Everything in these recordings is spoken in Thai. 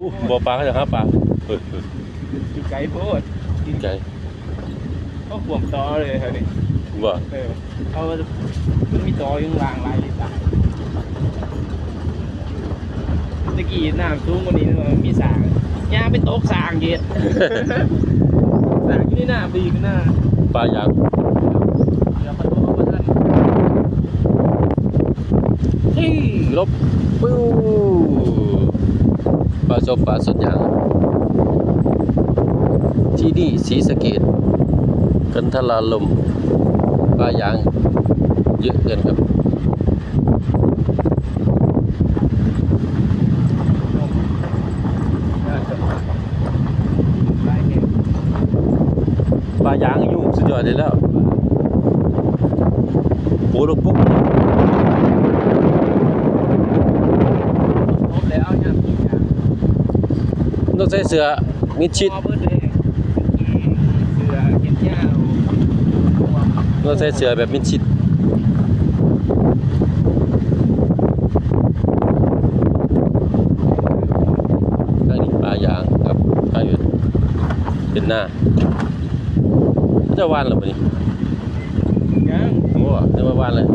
อู้บ่ปลาเขาจะหาปลาเออเอออยู่ไกลโพดไกลเขาขวมตอเลยแถวนี้บ่เออเขามันมีตอยังวางหลายเลยจ้ะตะกี้น้ำสูงกว่านี้มันมีสางย่างไปตกสางเย็ด สางอยู่ในน้ำดีกันหน้าปลายางเดี๋ยวประตูมาท่านที่ลบปิ้ว ปลาชมปลาสดยางที่นี่ศรีสะเกดกันทลาลมปลายาง เยอะเกินครับหลายแห่งปลายางยุ่งสุดยอดเลยแล้วปูลูกปุ๊บแล้วย่างกินย่าง ต้องใส่เสื้อมิดชิดพอเบิดเลยเสือเก็บหญ้าเอาต้องใส่เสื้อแบบมิดชิดข้างนี้ปลายางครับข้างอยู่เป็นหน้าจะวานหรือเปล่านี่ยังโอ้จะมาวานเลย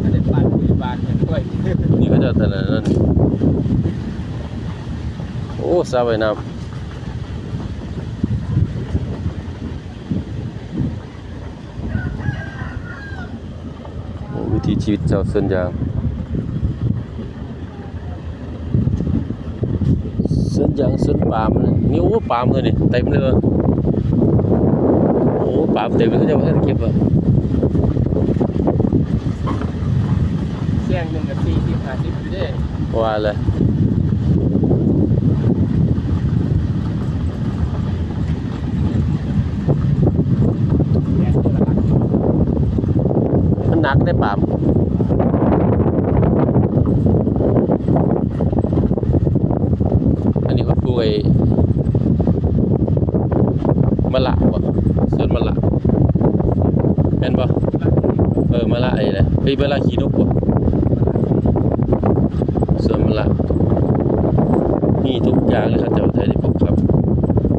ไม่ได้ปานคุยบานอย่างด้วยนี่เขาจะแต่ละนั่นโอ้สระว่ายน้ำโอ้วิ ถีชีวิตชาวสวนยางสวนยางสวนปาล์มนี่นี่โอ้ปาล์มเลยนี่เต็มเลยว่ะโอ้ปาล์มเต็มเลยเขาจะมาให้เก็บอะเสี่ยงหนึ่งกับสี่สิบห้าสิบอยู่เด้ว่าเลยแยกตัวละหลัก มัน หนักได้ปามอันนี้เขาปลูกไอ้มะละบ่สวนมะละแม่นบ่เออมะละไอ้นะเฮ้ยมะละขี้นกบ่ส่วนมะละมีทุกอย่างเลยครับเจ้าไทยได้ปลูกครับ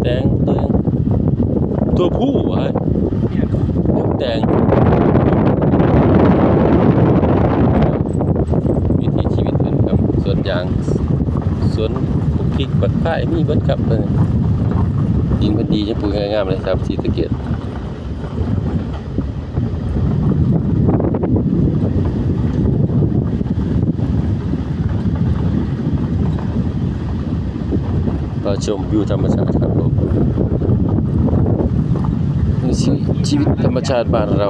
แตงแตงตัวผู้วะเนี่ยแตงวิถีชีวิตเป็นครับส วนยางสวนปลูกพริกปักไผ่มีเบิดครับเออดินมันดีจะปลูกงามๆเลยครับสีสะเกดเราชมวิวธรรมชาติครับผมนี่ชีวิตธรรมชาติบ้านเรา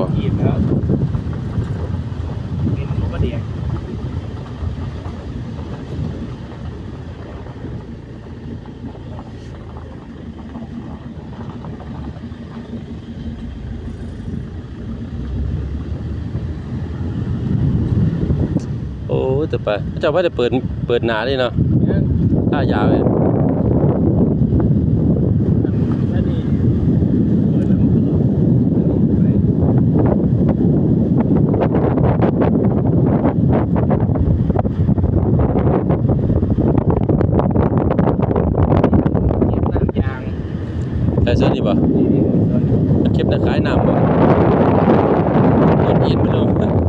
ขีดแล้วเป็นลูกกระเดียกโอ้แต่ไปเจ้าว่าจะเปิดเปิดหนาเลยเนาะเนี่ยถ้ายาวเลยอันนี้เปิดแล้วมันก็ลงไปเก็บน้ำยางใช่เสื้อนี่ป่ะนี่นี่ตอนนี้มันเก็บในขายน้ำป่ะรถเอียนไปเ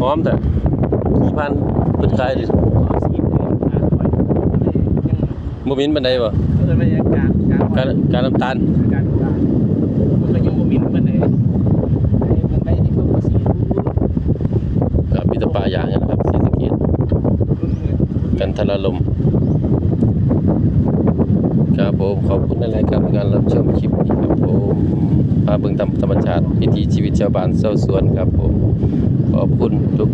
ลยคือหอมแต่กี่พันเป็นขายดิเอาสีไปอ่านไว้ยังโมมินบันไดป่ะเออบรรยากาศการการการน้ำตาลการการมันก็ยังบ่มินมันเลยมันได้ที่เพิ่มภาษีกับพิตปลาอย่างเงี้ยนะครับสีสะเกตกันทละลม ครับผมขอบคุณในรายการการรับชมคลิปนี้ครับผมพาเบิ่งตามธรรมชาติวิถีชีวิตชาวบ้านเศร้าสวนครับผมขอบคุณทุก